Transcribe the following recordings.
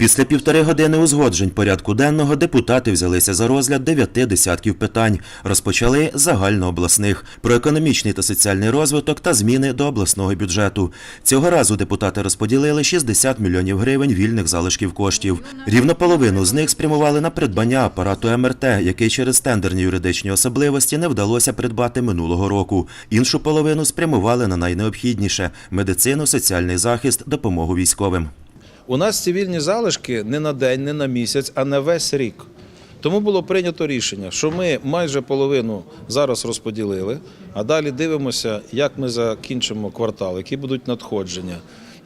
Після півтори години узгоджень порядку денного депутати взялися за розгляд дев'яти десятків питань. Розпочали загальнообласних про економічний та соціальний розвиток та зміни до обласного бюджету. Цього разу депутати розподілили 60 мільйонів гривень вільних залишків коштів. Рівно половину з них спрямували на придбання апарату МРТ, який через тендерні юридичні особливості не вдалося придбати минулого року. Іншу половину спрямували на найнеобхідніше медицину, соціальний захист, допомогу військовим. У нас цивільні залишки не на день, не на місяць, а на весь рік. Тому було прийнято рішення, що ми майже половину зараз розподілили, а далі дивимося, як ми закінчимо квартал, які будуть надходження,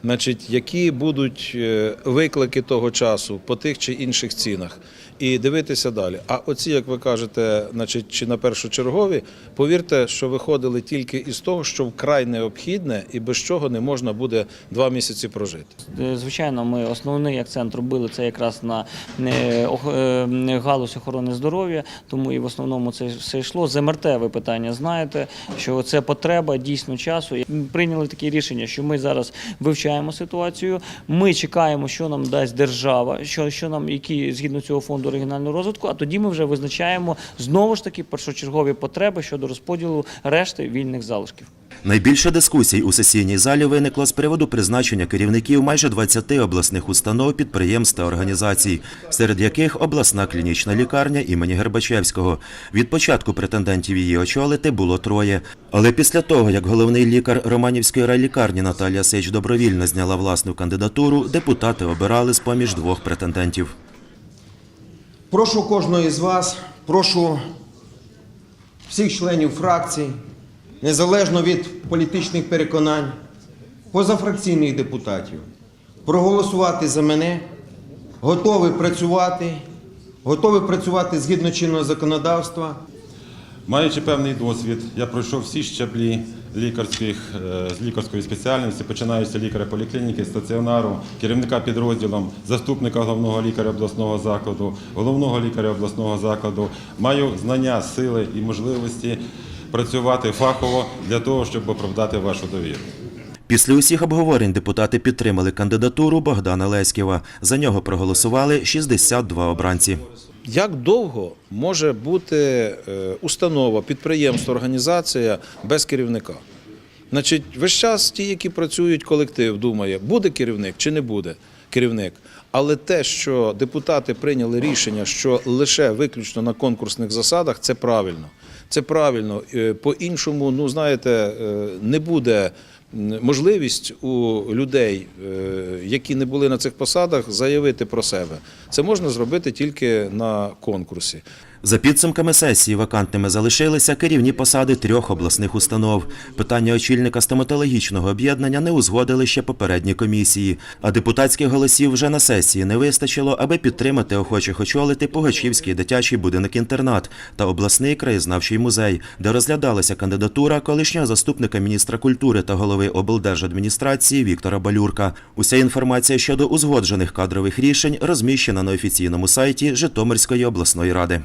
значить, які будуть е, виклики того часу по тих чи інших цінах. І дивитися далі. А оці, як ви кажете, значить, чи на першочергові, повірте, що виходили тільки із того, що вкрай необхідне і без чого не можна буде два місяці прожити. Е, Звичайно, ми основний акцент робили це якраз на е, галузь охорони здоров'я, тому і в основному це все йшло. З МРТ ви питання знаєте, що це потреба дійсно часу. Прийняли таке рішення, що ми зараз вивчаємо ситуацію. Ми чекаємо, що нам дасть держава, що, що нам які згідно цього фонду регіонального розвитку. А тоді ми вже визначаємо знову ж таки першочергові потреби щодо розподілу решти вільних залишків. Найбільше дискусій у сесійній залі виникло з приводу призначення керівників майже 20 обласних установ, підприємств та організацій, серед яких обласна клінічна лікарня імені Гербачевського. Від початку претендентів її очолити було троє. Але після того, як головний лікар Романівської райлікарні Наталія Сич добровільно зняла власну кандидатуру, депутати обирали з-поміж двох претендентів. Прошу кожного із вас, прошу всіх членів фракцій, незалежно від політичних переконань, позафракційних депутатів, проголосувати за мене, готовий працювати, готовий працювати згідно чинного законодавства. Маючи певний досвід, я пройшов всі щаблі лікарських, е, з лікарської спеціальності, починаючи лікаря поліклініки, стаціонару, керівника підрозділом, заступника головного лікаря обласного закладу, головного лікаря обласного закладу. Маю знання, сили і можливості працювати фахово для того, щоб оправдати вашу довіру. Після усіх обговорень депутати підтримали кандидатуру Богдана Леськєва. За нього проголосували 62 обранці. Як довго може бути е, установа, підприємство, організація без керівника? Значить, весь час ті, які працюють, колектив думає, буде керівник чи не буде керівник. Але те, що депутати прийняли рішення, що лише виключно на конкурсних засадах, це правильно. Це правильно. Е, По-іншому, ну знаєте, е, не буде можливість у людей, е, які не були на цих посадах, заявити про себе. Це можна зробити тільки на конкурсі. За підсумками сесії вакантними залишилися керівні посади трьох обласних установ. Питання очільника стоматологічного об'єднання не узгодили ще попередні комісії, а депутатських голосів вже на сесії не вистачило, аби підтримати охочих очолити Пугачівський дитячий будинок-інтернат та обласний краєзнавчий музей, де розглядалася кандидатура колишнього заступника міністра культури та голови облдержадміністрації Віктора Балюрка. Уся інформація щодо узгоджених кадрових рішень розміщена на офіційному сайті Житомирської обласної ради.